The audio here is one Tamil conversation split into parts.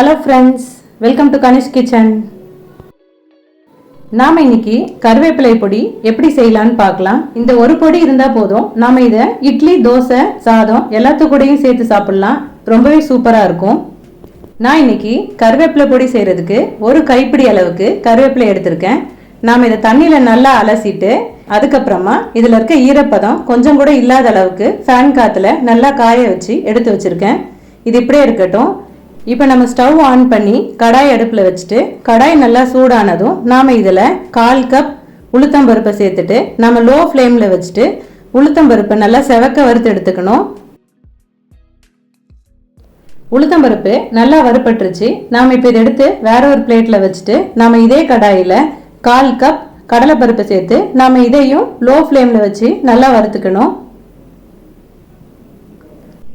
Hello friends welcome to Kanish kitchen நாம இன்னைக்கு கருவேப்பிலை பொடி எப்படி செய்யலாம்னு பார்க்கலாம். இந்த ஒரு பொடி இருந்தால் போதும். நாம் இதை இட்லி தோசை சாதம் எல்லாத்து கூடயும் சேர்த்து சாப்பிட்லாம். ரொம்பவே சூப்பராக இருக்கும். நான் இன்னைக்கு கருவேப்பிலை பொடி செய்கிறதுக்கு ஒரு கைப்பிடி அளவுக்கு கருவேப்பிலை எடுத்திருக்கேன். நாம் இதை தண்ணியில் நல்லா அலசிட்டு அதுக்கப்புறமா இதில் இருக்க ஈரப்பதம் கொஞ்சம் கூட இல்லாத அளவுக்கு ஃபேன் காற்றுல நல்லா காய வச்சு எடுத்து வச்சுருக்கேன். இது இப்படியே இருக்கட்டும். இப்போ நம்ம ஸ்டவ் ஆன் பண்ணி கடாய் அடுப்பில் வச்சுட்டு கடாய் நல்லா சூடானதும் நாம் இதில் கால் கப் உளுத்தம்பருப்பை சேர்த்துட்டு நம்ம லோ ஃப்ளேமில் வச்சுட்டு உளுத்தம்பருப்பை நல்லா செவக்க வறுத்து எடுத்துக்கணும். உளுத்தம்பருப்பு நல்லா வறுபட்டுருச்சு. நாம் இப்போ இதை எடுத்து வேற ஒரு பிளேட்டில் வச்சுட்டு நாம் இதே கடாயில் கால் கப் கடலைப்பருப்பு சேர்த்து நாம் இதையும் லோ ஃப்ளேமில் வச்சு நல்லா வறுத்துக்கணும்.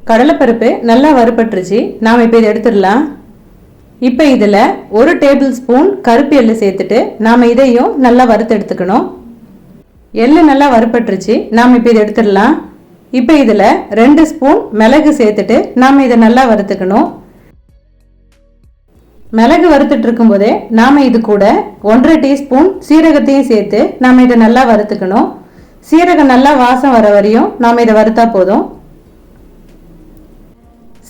கடலைப்பருப்பு நல்லா வறுபட்டுருச்சு. நாம் இப்போ இதை எடுத்துடலாம். இப்போ இதில் ஒரு டேபிள் ஸ்பூன் கருப்பு எள்ளு சேர்த்துட்டு நாம் இதையும் நல்லா வறுத்து எடுத்துக்கணும். எள்ளு நல்லா வறுபட்டுருச்சு. நாம் இப்போ இதை எடுத்துடலாம். இப்போ இதில் ரெண்டு ஸ்பூன் மிளகு சேர்த்துட்டு நாம் இதை நல்லா வறுத்துக்கணும். மிளகு வறுத்துட்டு இருக்கும்போதே நாம் இது கூட ஒன்றரை டீஸ்பூன் சீரகத்தையும் சேர்த்து நாம் இதை நல்லா வறுத்துக்கணும். சீரகம் நல்லா வாசம் வர வரையும் நாம் இதை வறுத்தா போதும்.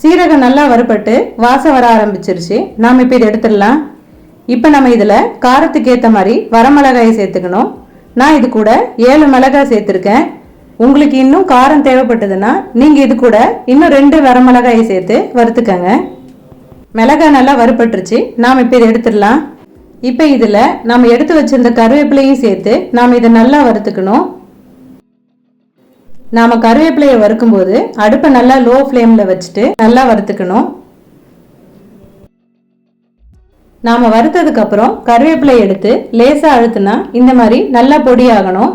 சீரகம் நல்லா வறுபட்டு வாசம் வர ஆரம்பிச்சிருச்சு. நாம் இப்போ இதை எடுத்துடலாம். இப்போ நம்ம இதில் காரத்துக்கு ஏற்ற மாதிரி வரமிளகாயை சேர்த்துக்கணும். நான் இது கூட ஏழு மிளகாய் சேர்த்துருக்கேன். உங்களுக்கு இன்னும் காரம் தேவைப்பட்டதுன்னா நீங்கள் இது கூட இன்னும் ரெண்டு வரமிளகாயை சேர்த்து வறுத்துக்கங்க. மிளகாய் நல்லா வறுபட்டுருச்சு. நாம் இப்போ இதை எடுத்துடலாம். இப்போ இதில் நாம் எடுத்து வச்சிருந்த கருவேப்பிலையும் சேர்த்து நாம் இதை நல்லா வறுத்துக்கணும். நாம் கருவேப்பிலையை வறுக்கும்போது அடுப்பை நல்லா லோ ஃப்ளேமில் வச்சுட்டு நல்லா வறுத்துக்கணும். நாம் வறுத்ததுக்கப்புறம் கருவேப்பிலை எடுத்து லேசாக அழுத்துனா இந்த மாதிரி நல்லா பொடியாகணும்.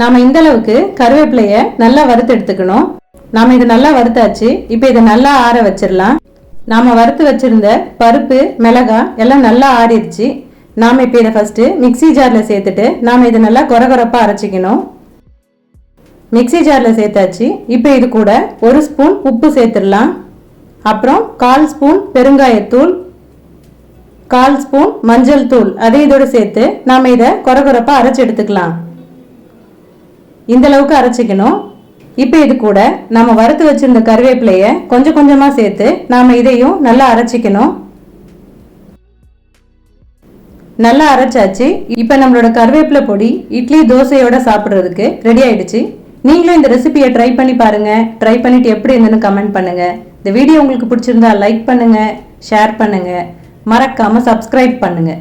நாம் இந்த அளவுக்கு கருவேப்பிலையை நல்லா வறுத்து எடுத்துக்கணும். நாம் இதை நல்லா வறுத்தாச்சு இப்போ இதை நல்லா ஆற வச்சிடலாம். நாம் வறுத்து வச்சுருந்த பருப்பு மிளகாய் எல்லாம் நல்லா ஆறிடுச்சு. நாம் இப்போ இதை ஃபஸ்ட்டு மிக்சி ஜாரில் சேர்த்துட்டு நாம் இதை நல்லா கொரகொரப்பாக அரைச்சிக்கணும். மிக்சி ஜாரில் சேர்த்தாச்சு. இப்போ இது கூட ஒரு ஸ்பூன் உப்பு சேர்த்துடலாம். அப்புறம் கால் ஸ்பூன் பெருங்காயத்தூள் கால் ஸ்பூன் மஞ்சள் தூள். அதை இதோடு சேர்த்து நாம் இதை கொரகொரப்பாக அரைச்சி எடுத்துக்கலாம். இந்த அளவுக்கு அரைச்சிக்கணும். இப்போ இது கூட நம்ம வறுத்து வச்சுருந்த கருவேப்பிலையை கொஞ்சம் கொஞ்சமாக சேர்த்து நாம் இதையும் நல்லா அரைச்சிக்கணும். நல்லா அரைச்சாச்சு. இப்போ நம்மளோட கருவேப்பிலை பொடி இட்லி தோசையோட சாப்பிட்றதுக்கு ரெடி ஆயிடுச்சு. நீங்களும் இந்த ரெசிபியை ட்ரை பண்ணி பாருங்க. ட்ரை பண்ணிட்டு எப்படி இருந்ததுன்னு கமெண்ட் பண்ணுங்க. இந்த வீடியோ உங்களுக்கு பிடிச்சிருந்தா லைக் பண்ணுங்க ஷேர் பண்ணுங்க. மறக்காம சப்ஸ்கிரைப் பண்ணுங்க.